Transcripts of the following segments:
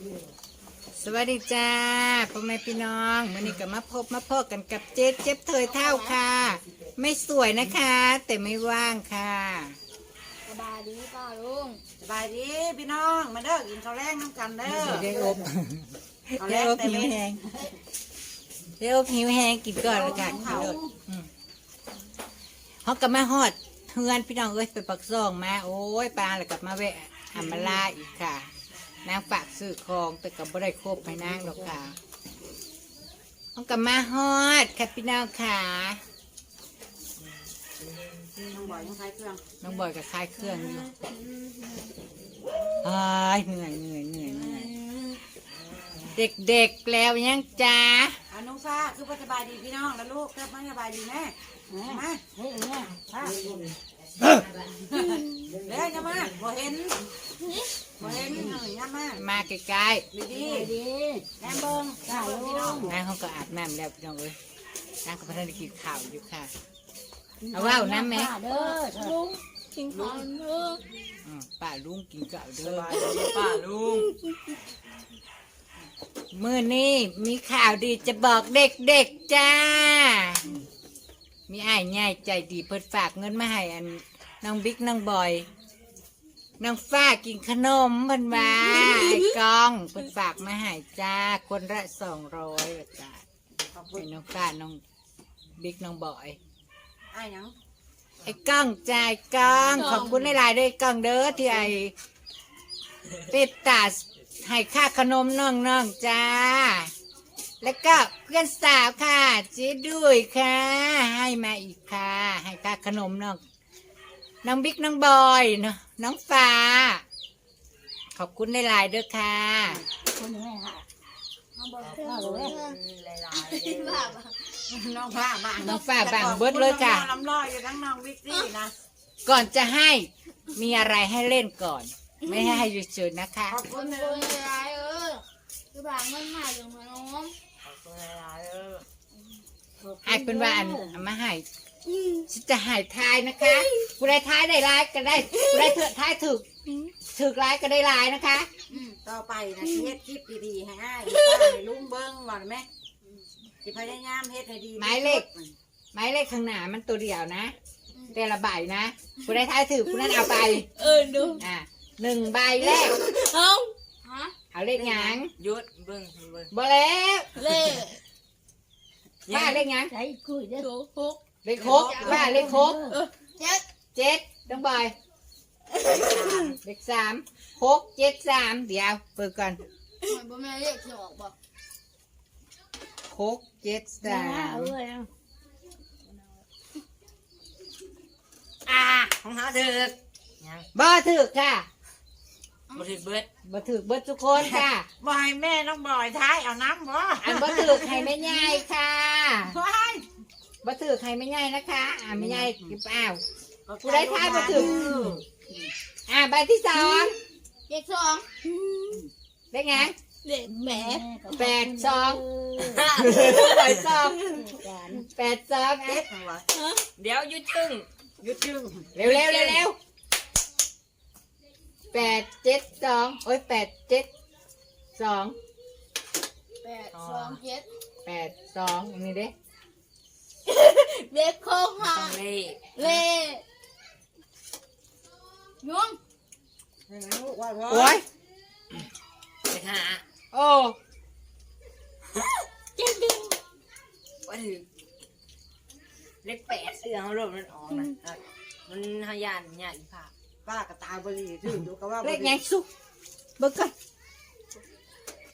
สวัสดีจ้าพ่อแม่พี่น้องวันนี้ก็มาพบมาพบกันกับเจ๊เจ็บเถยเท่าค่ะ ไม่สวยนะคะ แต่ไม่ว่างค่ะสบายดีป่าลุงสบายดีพี่น้องมาเด้อกินข้าวแรงน้ำกันเด้อเดี๋ยวอบข้าวแรเดี๋ยวงอบแต่หิวไม่แหงเดี๋ยวอบหิวแหงกินก่อนละกันกินเลยอืมเขาก็มาฮอดเฮือนพี่น้องเอ้ยไปปักซองมาโอ้ยปลาแล้วกลับมาแวะอามาลาอีกค่ะ นางฝากซื้อของแต่ก็บ่ได้ครบให้นางหรอกค่ะน้องก็มาฮอดค่ะพี่น้องค่ะน้องบอยต้องใช้เครื่องน้องบอยก็คลายเครื่องอยู่อ้ายเหนื่อยเหนื่อยเหนื่อยเหนื่อยเด็กๆแล้วยังจ้า อานุฟ้าคือบ่สบายดีพี่น้องแล้วลูกเกิดไม่สบายดีแม่มาเฮ้ยเนี่ยฟ้าเด้ออย่ามาบ่เห็นบ่เห็นเอ้ยอย่ามามาใกล้ดีดีดีแอมเบิ้งข้าวพี่น้องๆนางเขาก็อาบน้ำแล้วพี่น้องเอ้ยนางก็พัฒนากินข้าวอยู่ค่ะ เอาว่าวน้ำไหมเด้อลุงกินข้าวเด้ออืมป้าลุงกินข้าวเด้สอบายดีป้าลุง มื่อนี้มีข่าวดีจะบอกเด็กๆจ้า มีอ้ายง่ายใจดีเปิดฝากเงินมาให้อันน้องบิ๊กน้องบอยน้องฟ้ากินขนมเพันว่าไอ้กองเปิดฝากมาให้จ้า คนละสองร้อยจ้าขอบคุให้ณน้องฟ้าน้องบิ๊กน้องบอยอ้ายหยังไอ้ก้องจ่ายก้องขอบคุณหลายๆด้วยก้องเด้อที่ไอ้เป็ดตา ให้ค่าขนมน้องๆจ้า แล้วก็เพื่อนสาวค่ะ เจ๊ดุยค่ะ ให้มาอีกค่ะ ให้ค่าขนมน้องน้องบิ๊กน้องบอยเนาะน้องฟ้า ขอบคุณหลายๆด้วยค่ะคนนี้ค่ะน้องบอกขอบว่าคุเลณยหลายๆเด้อน้องฟ้าบางน้องฟ้าบางเบิดเลยค่ะลำลอยอยู่ทั้งน้องวิกซี่นะ ก่อนจะให้มีอะไรให้เล่นก่อน ไม่ให้ให้หยุดๆนะคะ ขอบคคุณนเลคนยร้ายเออคือบางเงินหายลงมาน้องขอบคุณหลายๆเออให้เป็นว่าอันเอามาให้ฉันจะใหายทายนะคะผู้ใดทายได้ร้ายก็ได้ผู้ใดเถอะทายถูกถูกร้ายก็ได้ร้ายนะคะต่อไปนะเฮ็ดคลิปดีๆให้อ้ายให้ลุงเบิ้งว่าไหมสิพยายามเฮ็ดให้ดีหมายเลขไม้เลขข้างหน้ามันตัวเดียวนะแต่ละใบนะผู้ใดทายถูกผู้นั้นเอาไป เออดูอ่า หนึ่งใบแรกเอาฮะเอาเลขหยังหยุดเบิ้งเบิ้งบ่แล้วเล่ว่าเลขหยังใช้คุยเด้อหกเลขครบว่าเลขครบเจ็ดเจ็ดต้องบอยเลขสามหกเจ็ดสามเดี๋ยวเปิดก่อนเหมือนบ่แม่เรียกสองบอกหกเจ็ดสามอ่าของหาถึกยังบ่ถือค่ะ บ่ถึกเบิดบ่ถือเบิดทุกคนค่ะบ่ให้แม่น้องบอยท้ายเอาน้ำบ่อันบ่ถือใครไม่ง่ายค่ะว้ายบ่ถือใครไม่ง่ายนะคะอ่าไม่ง่ายกิบอ้าวผู้ใดท้ายบ่ถึก อ่าใบที่สองเจ็ดสองได้ไงเด็กแหมแปดสองแปดสองแปดสองอะเดี๋ยวหยุดจึงหยุดจึงเร็วเร็วเร็วเร็ว แปดเจ็ดสองโอ้ยแปดเจ็ดสองแปดสองเจ็ดแปดสองอันนี้เด้เด็กโค้งหาต้องเล่เล่ยุ่งโอ้ยไปหาโอ้เจ็ดดึงว่าถึกเลขแปดเสื้อเขาลมมันออกนะมันหายานหยาอีผา ป้ากระตาบรีถึงดูก็ว่าเลขไงสุกเบิกก่อน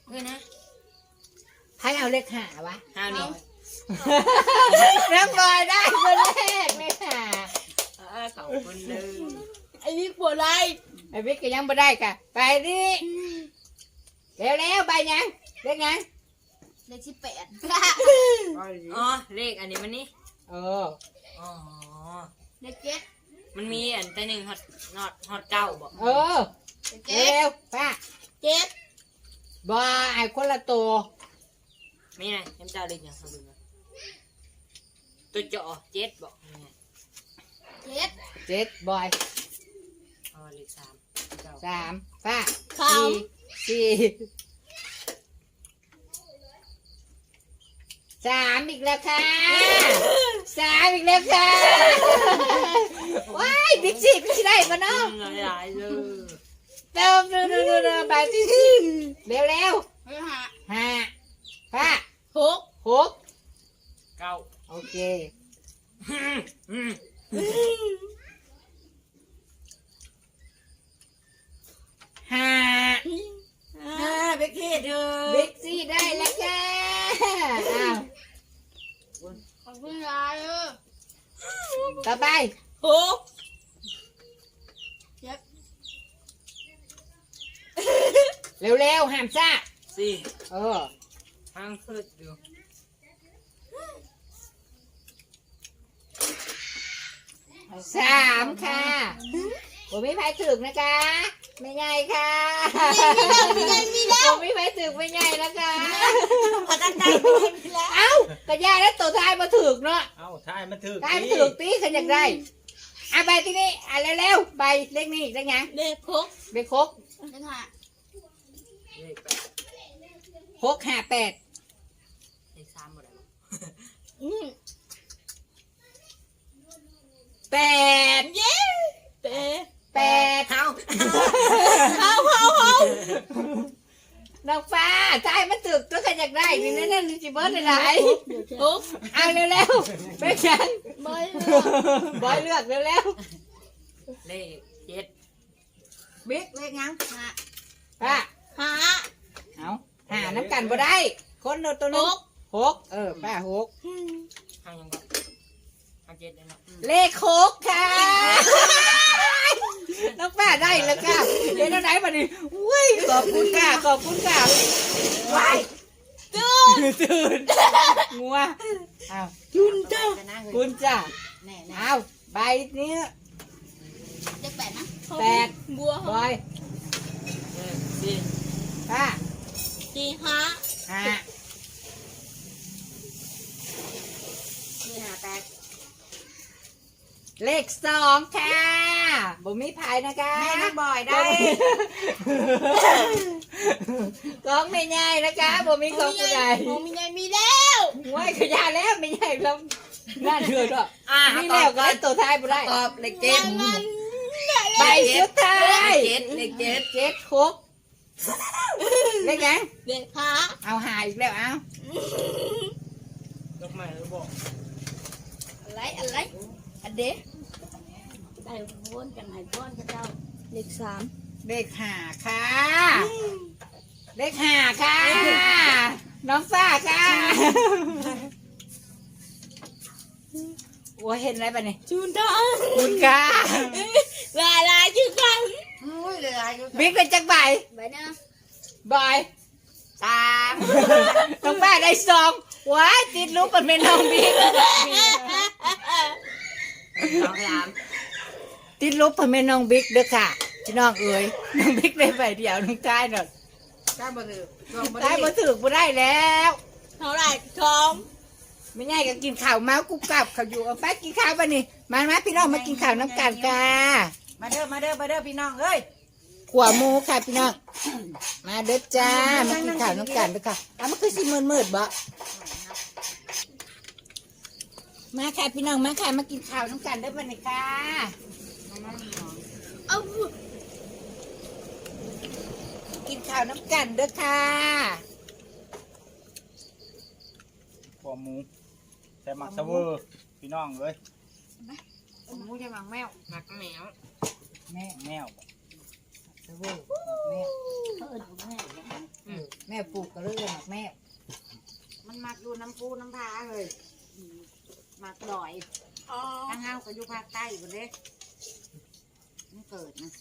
เฮ้ยนะใครเอาเลขหาวะ ห้าวนี่น้ำบอยได้คนแรกเลยค่ะเออขอบคุณเลยไอ้นี่ปวดไรไอ้บิ๊กก็ยังไม่ได้ค่ะ ไปดิเร็วเร็วๆไปยังเลขยังเลขที่แปดอ๋อเลขอันนี้มันนี่เอออ๋อเลขเจ็ด มันมีอันแต่หนึ่งฮอตนอตฮอตเก้าบอกเออเลขเร็เจ็ดวๆป้าเจ็ดบอไอ้คนละตัวไม่ไงน้ำเจ้าเลขยังเขาดูนะตัวเจาะเจ็ดบอกนี่ไงเจ็ดเจ็ดบอยอ๋อเลขสามเจ้าสามป้าเขาสี่สี่ สามอีกแล้วค่ะสามอีกแล้วค่ะว้ายบิ๊กซี่บิ๊กซี่ได้ปะเนาะหลายเลยเติมเร็วเร็วเร็วเร็วไปที่เร็วเร็วไปหาห้าห้าหกหกเก้าโอเค อืม ห้า อ่าเบกกี้เธอ บิ๊กซี่ได้แล้วค่ะอ้าว ขอบคุณยายเออ ต่อไป หกเจ็ด เร็วเร็วห้ามซ่าสี่เออทางขึ้นอยู่สามค่ะผมไม่ไพ่ถึกนะจ๊ะไม่ใหญ่ค่ะมีเงินมีแล้วผมไม่ไพ่ถึกไม่ใหญ่นะคะพากันได้มีเงินมีแล้วเอ้ากระยาแล้วตัวท้ายมาถึกเนาะเอ้าทายมันถือท้ายมาถึกตีขันอยากได้อะใบที่นี่อะเร็วๆใบเลขนี้เลขยังเด็กหกเบคกเด็กหาเลขแปด หกห้าแปดเลขสามหมดแล้วอืมแปดเย้เป๊ะแปดเท้าเอาเอาเอาน้องฟ้าท้ายมันถึกตัวขันอยากได้นี่นั่นนั่นจิเบิร์ดอะไรหกเอาเร็วๆเป็นยังบอยบอยเลือกเร็วเลขเจ็ดๆบิ๊กเลขยังหาป้าหาเอาหา น้ำกันบ่ได้ คนเราตัวหนึงกหกเออป้าหกทางยังก็ทางเจ็ดเลยเนาะเลขหกค่ะน้องป้าได้แล้วค่ะเดี๋ยวเราไหนมาดิอุ้ยขอบคุณค่ะขอบคุณค่ะว้ายตื่นตื่นงัวเอาจุนจ้าคุณจ้ะแน่แน่เอาใบนี้เด็กแปดนะแปดบัวบอยเลขสี่ป้า สี่ห้าห้าสี่ห้าแปดเลขสองค่ะบ่มีพายนะคะแม่ลูกบอยได้ของไม่ง่ายนะคะบ่มีของผู้ใดหนูมีเงินมีแล้วว้ายขยาแล้วไม่ใหญ่แล้วน่าเชื่อด้วยอ่านี่แล้วก็ได้ตัวท้ายบ่ได้ตอบเลขเจ็ดเงินใบสุดท้ายเจ็ดเลขเจ็ดเจ็ดหก เลขไงเด็กขาเอาหาอีกแล้วเอายกใหม่หรือบอกอะไรอะไรอันเด็กได้บ้วนกันไหนบ้วนกันเจ้าเด็กสามเลขห้าค่ะเลขห้าค่ะ น้องฟ้าค่ะโอ้ยเห็นอะไรปะเนี่ยจุนจ้าคุณค่ะลายลายชื่อกัน อุ้ยเลยอายุบิ๊กเป็นจักใบไปนะบอยสามน้องป้ได้สองว้ายติดลูกเป็นแม่น้องบิ๊กสองสามติดลูกเป็นแม่น้องบิ๊กเด้อค่ะพี่น้องเอ๋ยน้องบิ๊กได้ใบเดียวน้องกายหน่อยได้บ่ถือลงบ่ได้ได้มาถึงบ่ได้แล้วเท่าไหร่ทองไม่ง่ายก็กินข้าวเมากุบกับเขาอยู่เอาไปกินข้าวปะนี่มามาพี่น้องมากินข้าวน้ำกันค่ะมาเด้อมาเด้อมาเด้อพี่น้องเอ้ย ขัวหมูค่ะพี่น้อง มาเด้อจ้า มากินข้าวน้ำกันเด้อค่ะเอามันคือสิมืดมืดๆบ่มาค่ะพี่น้อง มาค่ะมากินข้าวน้ำกันเด้อปะนี่ค่ะเอากินข้าวน้ำกันเด้อค่ะหัวหมูใส่หมักสะเวอร์พี่น้องเลยหมูจะหมังแมวหมักแมว แม่แมว ตะเวอร์แม่เพิ่นแม่แม่ปลูกก็เรื่องแม่มันมักอยู่น้ำปูน้ำพาเลยมักดอยอ๋อทางเฮาก็อยู่ภาคใต้หมดเลยมันเกิดนะ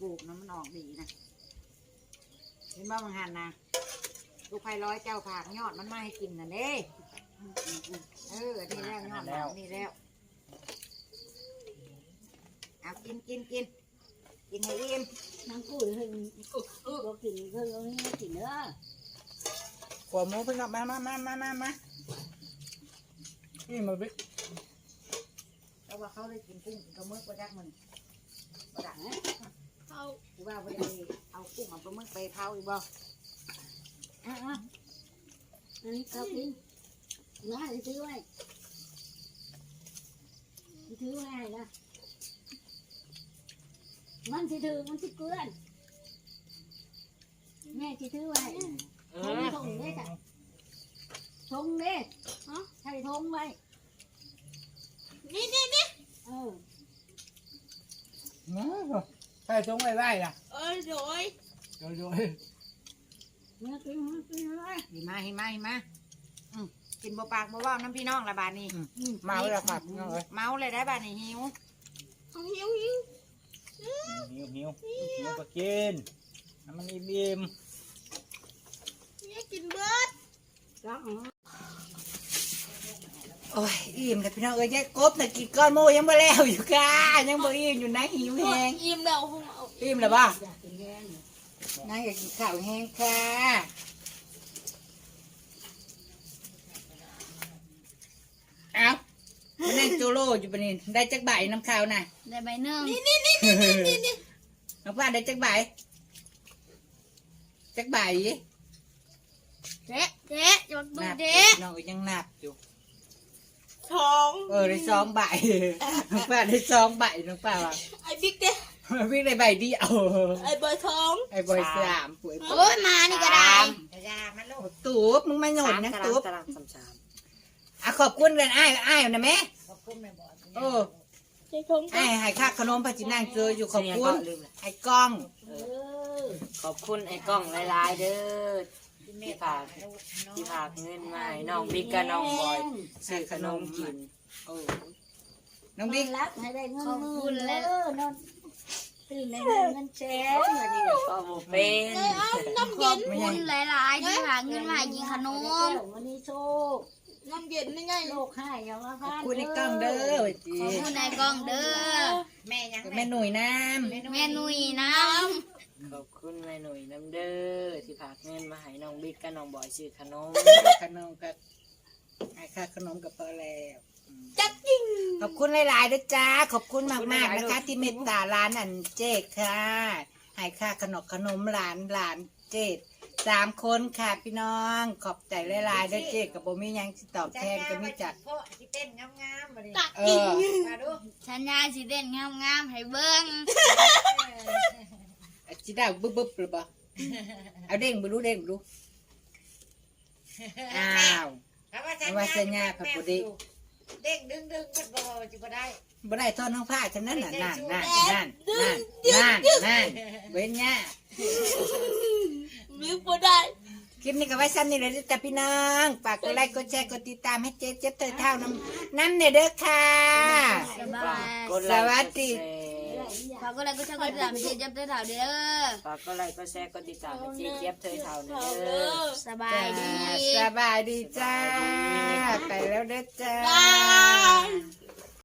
ปลูกน้ำมันออกดีนะเห็นบ้ามังหันนะลูกไผ่ร้อยเจ้าผากยอดมันมาให้กินน่ะเด้เออนี่แล้วยอดมันนี่แล้วเอากินกินกิน กินให้อิ่มนางกุ้ยเพิ่นบ่กินเพิ่นเอาให้กินเด้อขัวหมูพี่น้องมามามามามามานี่มาบิ๊กแต่ว่าเขาได้กินกุ้งกินปลาหมึกประจักมันประจักนะเขาคือว่าบ่ได้เอากุ้งเอาปลาหมึกไปเผาอีกบ่อะอันนี้เขากินๆนะจะซื้อไว้จะถือไว้ให้นะ มันสิถือมันสิเกลือนแม่สิถือไว้เอทงอทงเด้จ้ะทงเด้ฮะใส่ทงไว้นี่นี่นี่เออใส่ตรงไว้ไว้ล่ะเอ้ยโดยโดยโดยเมื่อกี้มันกินอะไรหิมาหิมาหิมาอืมกินบ่ปากบ่เว้าน้ำพี่น้องละบาดนี้มาเวลาครับน้องเอ้ยเมาเลยได้บาดนี้หิวหิวหิว หิวหิวหิวก็กินน้ำมันอิ่มเนี่ยกินเบิร์ดจ้าโอ้ยอิ่มแต่พี่น้องเอ้ยยายกบน่ะกินก้อนโมยังบ่แล้วอยู่ก้ายังบ่อิ่มอยู่นะหิวแห้งอิ่มแล้วคงเอาอิ่มแล้วบ่อยากกินแกงนางอยากกินข้าวแห้งค่ะเอามา นั่งโจโลอยู่ปะนี่ได้จักใบน้ำข้าวน่ะได้ใบหนึ่งน้องป้าได้จักใบจักใบเจ๊เจ๊ยกดูนับอเจ๊ยู่น้องก็ยังนับอยู่ สองเออได้สองใบน้องป้าได้สองใบน้องป้าว่าไอ้บิ๊กเด้วิ่งได้ใบเดียวไอ้เบอร์ทองไอ้บอยสามป่วยโอ้ยมานี่ก็ได้กระยามันลูกตูบมึงไม่หนุนนะตูบตารางสามสาม อะขอบคุณกันอ้ายอ้ายนะแม่ขอบคุณแม่บอดโอ้เจ๊ทงอ้ายให้ค่าขนมพระจินั่งเจออยู่ขอบคุณลืมเลยไอ้กล้องเออขอบคุณไอ้กล้องหลายๆเด้อที่แม่ที่ฝาฝากกที่ฝากเงินมาให้น้องบิ๊กกับน้องบอยซื้อขนมกินโอ้น้องบิ๊กรักให้ได้เงินหมื่นเลยนอนตื่นได้เงินแชร์ก็บ่เป็นน้ำเย็นไม่ยังหลายๆที่หาเงินมาให้กินขนมวันนี้โชค น้ำเย็นนี่ไงโลกให้อย่ามาขอบพานคุณไอ้กล้องเด้อจีขอบคุณนายกล้องเด้อแม่ยังแม่หนุ่ยน้แม่นุ่ยน้ขอบคุณแม่หนุ่ยน้ำเด้อที่ฝากเงินมาให้น้องบิ๊กกับน้องบอยซื้อขนมำขนมกับให้ค่าขนมกับพอแล้วอืมขอบคุณหลายๆด้วยจ้าขอบคุณมากๆนะคะ ที่เมตตาร้านอันเจดค่ะให้ค่าขนมขนมหลานหลานเจด สามคนค่ะพี่น้อง ขอบใจหลายๆด้วยเจดกับโบมีหยังสิตอบแทนก็มีจัดพ่อที่เต้นงามๆมาดิเออ มาดูำฉันยายสิเด่นงามๆให้เบิ้งจิได้บึ๊บบึ๊บหรือเปล่าเอาเด้งไปรู้เด้งไปรู้อ้าวเอาว่าสัญญาผัดบุดีเด้งดึงดึงมันบ่จิบ่ได้บ่ได้ทอดน้องผ้าฉันนั่นน่ะนั่นนั่นนั่นนั่นนั่นนั่นเว้นเนี่ย ลืมบ่ได้ คลิปนี้ก็ไว้ซ้ำนี่เลยจ้ะพี่น้องฝากกดไลค์กดแชร์กดติดตามให้เจ๊เจ๊เตยเท่าน้ำน้ำเนี่ยเด้อค่ะ สบายกดไลค์สวัสดีกแชร์ฝากก็เลยก็ช่างก็ตามเจ๊จับเต้เถ่าเด้อฝากก็ไลค์ก็แชร์ก็ติดตามให้เจี๊ยบเธอเท่าเด้อสบายดี สบายดีจ้า ไปแล้วเด้อจ้าบาย